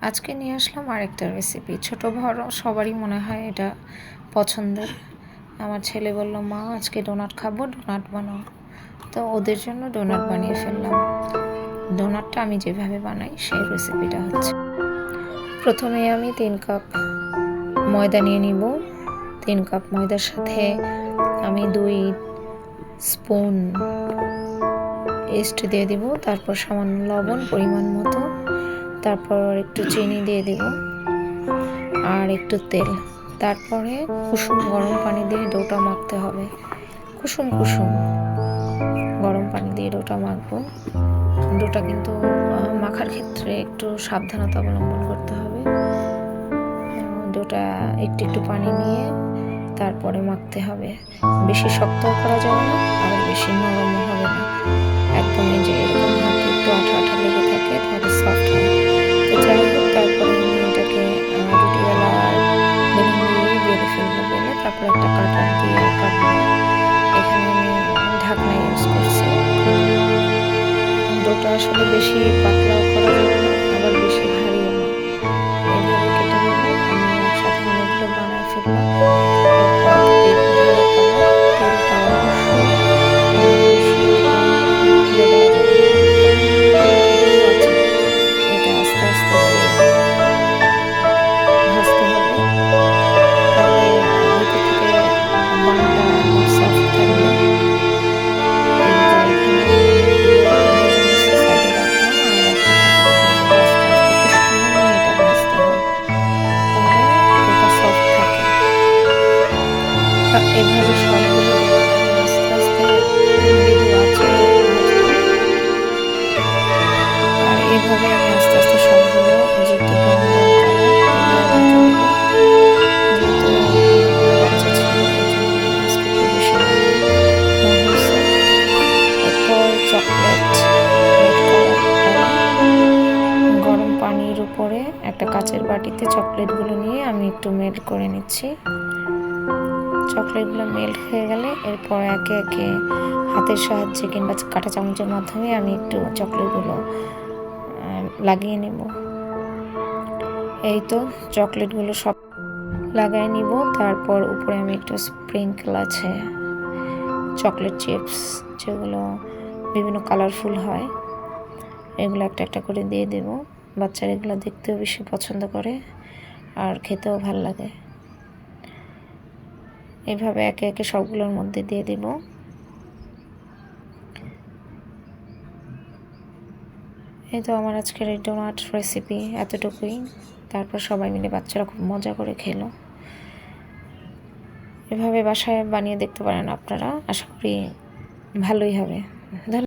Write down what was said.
আজকে নিয়ে আসলাম আরেকটা রেসিপি ছোট বড় সবারই মনে হয় এটা পছন্দের। আমার ছেলে বলল, মা, আজকে ডোনাট খাব ডোনাট বানাও। তো ওদের জন্য ডোনাট বানিয়ে ফেললাম। ডোনাটটা আমি যেভাবে বানাই, সেই রেসিপিটা হচ্ছে। প্রথমে আমি তিন কাপ ময়দা নিয়ে নিব। তিন কাপ ময়দার সাথে আমি দুই স্পুন ইস্ট দিয়ে দিব। তারপর সামান্য লবণ, পরিমাণ মতো। তারপর একটু চিনি দিয়ে দিব আর একটু তেল। তারপরে কুসুম, গরম পানি দিয়ে ডোটা মাখতে হবে। কুসুম কুসুম, গরম পানি দিয়ে ডোটা মাখবো। ডোটা কিন্তু মাখার ক্ষেত্রে একটু সাবধানতা অবলম্বন করতে হবে। ডোটা একটু একটু পানি নিয়ে তারপরে মাখতে হবে। বেশি শক্তও করা যাবে না, আর বেশি নরমও হবে না। একদম এই যে এরকম হাতে একটু আঠা আঠা লেগে থাকে, তাহলে সফট তারপরে একটা কাটার দিয়ে কাটবো। এখানে আমি ঢাকনা ইউজ করছি। ডোটা আসলে বেশি পাতলাও করা যাবে এভাবে এভাবে আমি আস্তে আস্তে সবগুলো চকলেট গরম পানির উপরে একটা কাচের বাটিতে চকলেটগুলো নিয়ে আমি একটু মেল্ট করে নিচ্ছি। চকলেটগুলো মেল্ট হয়ে গেলে এরপর একে একে হাতের সাহায্যে কিংবা কাঁটা চামচের মাধ্যমে আমি একটু চকলেটগুলো লাগিয়ে নেব। এই তো চকলেটগুলো সব লাগাই নিব। তারপর উপরে আমি একটু স্প্রিঙ্কল আছে চকলেট চিপস যেগুলো বিভিন্ন কালারফুল হয়, এগুলো একটা একটা করে দিয়ে দেব। বাচ্চারা এগুলো দেখতেও বেশি পছন্দ করে আর খেতেও ভালো লাগে। এইভাবে একে একে সবগুলোর মধ্যে দিয়ে দেব। এই তো আমার আজকের এই ডোনাট রেসিপি এতটুকুই। তারপর সবাই মিলে বাচ্চারা খুব মজা করে খেলো। এভাবে বাসায় বানিয়ে দেখতে পারেন আপনারা। আশা করি ভালোই হবে।